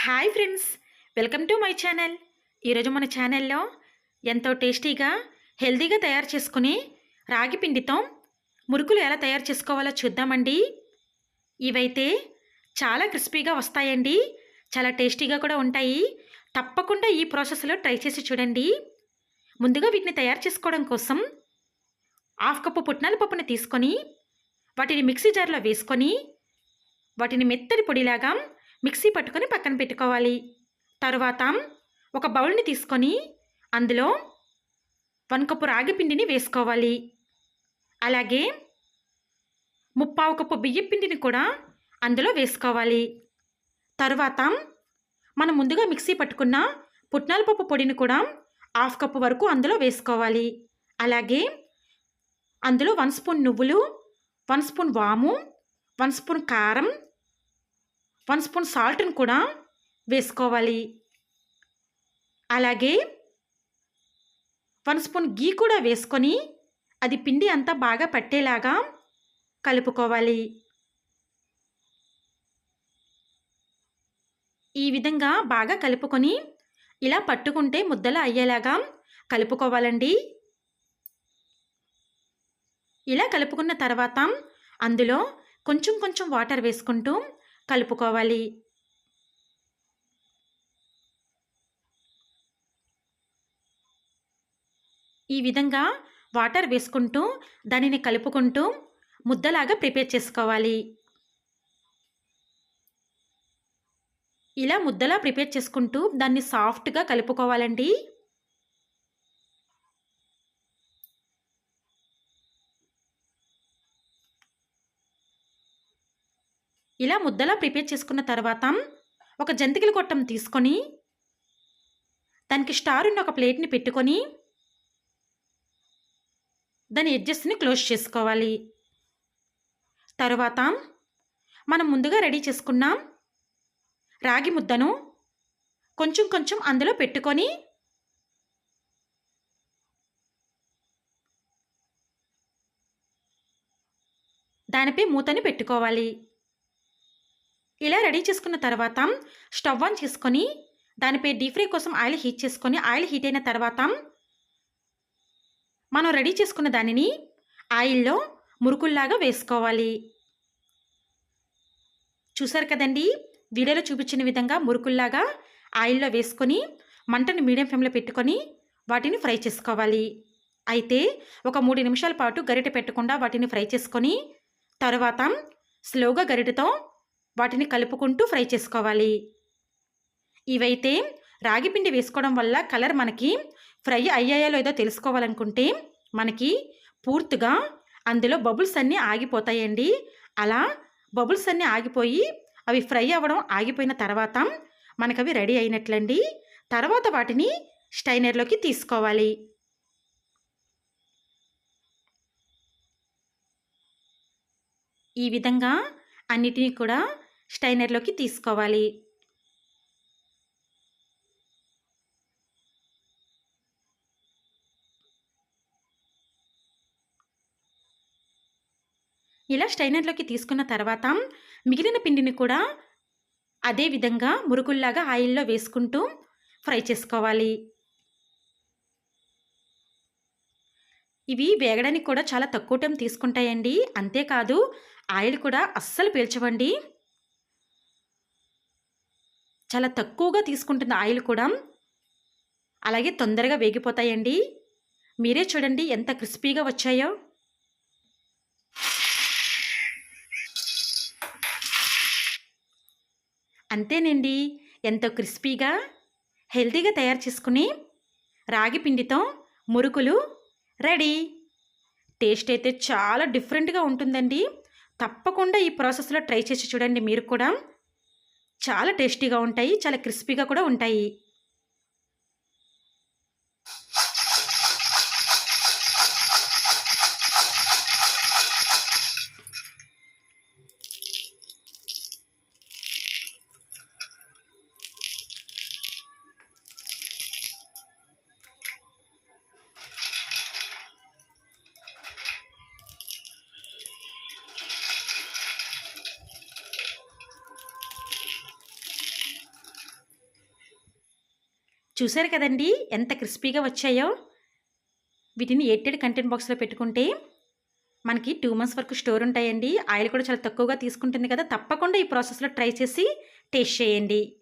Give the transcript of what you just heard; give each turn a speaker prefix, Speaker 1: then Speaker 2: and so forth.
Speaker 1: Hi friends welcome to my channel ఈరోజు మన ఛానల్లో ఎంతో టేస్టీగా హెల్తీగా తయారు చేసుకుని రాగి పిండితో మురుకులు ఎలా తయారు చేసుకోవాలో చూద్దామండి. ఇవైతే చాలా క్రిస్పీగా వస్తాయండి. చాలా టేస్టీగా కూడా ఉంటాయి. తప్పకుండా ఈ ప్రాసెస్లో ట్రై చేసి చూడండి. ముందుగా వీటిని తయారు చేసుకోవడం కోసం హాఫ్ కప్పు పుట్నాల పప్పుని తీసుకొని వాటిని మిక్సీ జార్లో వేసుకొని వాటిని మెత్తటి పొడిలాగా మిక్సీ పట్టుకొని పక్కన పెట్టుకోవాలి. తరువాత ఒక బౌల్ని తీసుకొని అందులో వన్ కప్పు రాగి పిండిని వేసుకోవాలి. అలాగే ముప్పావు కప్పు బియ్యం పిండిని కూడా అందులో వేసుకోవాలి. తరువాత మనం ముందుగా మిక్సీ పట్టుకున్న పుట్నాల పప్పు పొడిని కూడా హాఫ్ కప్పు వరకు అందులో వేసుకోవాలి. అలాగే అందులో వన్ స్పూన్ నువ్వులు వన్ స్పూన్ వాము వన్ స్పూన్ కారం వన్ స్పూన్ సాల్ట్ని కూడా వేసుకోవాలి. అలాగే వన్ స్పూన్ గీ కూడా వేసుకొని అది పిండి అంతా బాగా పట్టేలాగా కలుపుకోవాలి. ఈ విధంగా బాగా కలుపుకొని ఇలా పట్టుకుంటే ముద్దలు అయ్యేలాగా కలుపుకోవాలండి. ఇలా కలుపుకున్న తర్వాత అందులో కొంచెం కొంచెం వాటర్ వేసుకుంటూ కలుపుకోవాలి. ఈ విధంగా వాటర్ వేసుకుంటూ దానిని కలుపుకుంటూ ముద్దలాగా ప్రిపేర్ చేసుకోవాలి. ఇలా ముద్దలా ప్రిపేర్ చేసుకుంటూ దాన్ని సాఫ్ట్గా కలుపుకోవాలండి. ఇలా ముద్దలా ప్రిపేర్ చేసుకున్న తర్వాత ఒక జంతికల కొట్టం తీసుకొని దానికి స్టార్ ఉన్న ఒక ప్లేట్ని పెట్టుకొని దాని ఎడ్జెస్ని క్లోజ్ చేసుకోవాలి. తర్వాత మనం ముందుగా రెడీ చేసుకున్నాం రాగి ముద్దను కొంచెం కొంచెం అందులో పెట్టుకొని దానిపై మూతని పెట్టుకోవాలి. ఇలా రెడీ చేసుకున్న తర్వాత స్టవ్ ఆన్ చేసుకొని దానిపై డీప్ ఫ్రై కోసం ఆయిల్ హీట్ చేసుకొని ఆయిల్ హీట్ అయిన తర్వాత మనం రెడీ చేసుకున్న దానిని ఆయిల్లో మురుకుల్లాగా వేసుకోవాలి. చూసారు కదండి? వీడియోలో చూపించిన విధంగా మురుకుల్లాగా ఆయిల్లో వేసుకొని మంటను మీడియం ఫ్లేమ్లో పెట్టుకొని వాటిని ఫ్రై చేసుకోవాలి. అయితే ఒక మూడు నిమిషాల పాటు గరిటె పెట్టకుండా వాటిని ఫ్రై చేసుకొని తర్వాత స్లోగా గరిటెతో వాటిని కలుపుకుంటూ ఫ్రై చేసుకోవాలి. ఇవైతే రాగి పిండి వేసుకోవడం వల్ల కలర్ మనకి ఫ్రై అయ్యాయో లేదో తెలుసుకోవాలనుకుంటే మనకి పూర్తిగా అందులో బబుల్స్ అన్నీ ఆగిపోతాయండి. అలా బబుల్స్ అన్నీ ఆగిపోయి అవి ఫ్రై అవ్వడం ఆగిపోయిన తర్వాత మనకు అవి రెడీ అయినట్లండి. తర్వాత వాటిని స్టైనర్లోకి తీసుకోవాలి. ఈ విధంగా అన్నిటినీ కూడా స్టైనర్లోకి తీసుకోవాలి. ఇలా స్టైనర్లోకి తీసుకున్న తర్వాత మిగిలిన పిండిని కూడా అదే విధంగా మురుకుల్లాగా ఆయిల్లో వేసుకుంటూ ఫ్రై చేసుకోవాలి. ఇవి వేగడానికి కూడా చాలా తక్కువ టైం తీసుకుంటాయండి. అంతేకాదు ఆయిల్ కూడా అస్సలు పీల్చవండి. చాలా తక్కువగా తీసుకుంటుంది ఆయిల్ కూడా అలాగే తొందరగా వేగిపోతాయండి. మీరే చూడండి ఎంత క్రిస్పీగా వచ్చాయో. అంతేనండి ఎంతో క్రిస్పీగా హెల్తీగా తయారు చేసుకుని రాగి పిండితో మురుకులు రెడీ. టేస్ట్ అయితే చాలా డిఫరెంట్గా ఉంటుందండి. తప్పకుండా ఈ ప్రాసెస్లో ట్రై చేసి చూడండి మీరు కూడా. చాలా టేస్టీగా ఉంటాయి చాలా క్రిస్పీగా కూడా ఉంటాయి. చూశారు కదండి? ఎంత క్రిస్పీగా వచ్చాయో? వీటిని ఎయిటెడ్ కంటెంట్ బాక్స్లో పెట్టుకుంటే మనకి టూ మంత్స్ వరకు స్టోర్ ఉంటాయండి. ఆయిల్ కూడా చాలా తక్కువగా తీసుకుంటుంది కదా? తప్పకుండా ఈ ప్రాసెస్లో ట్రై చేసి టేస్ట్ చేయండి.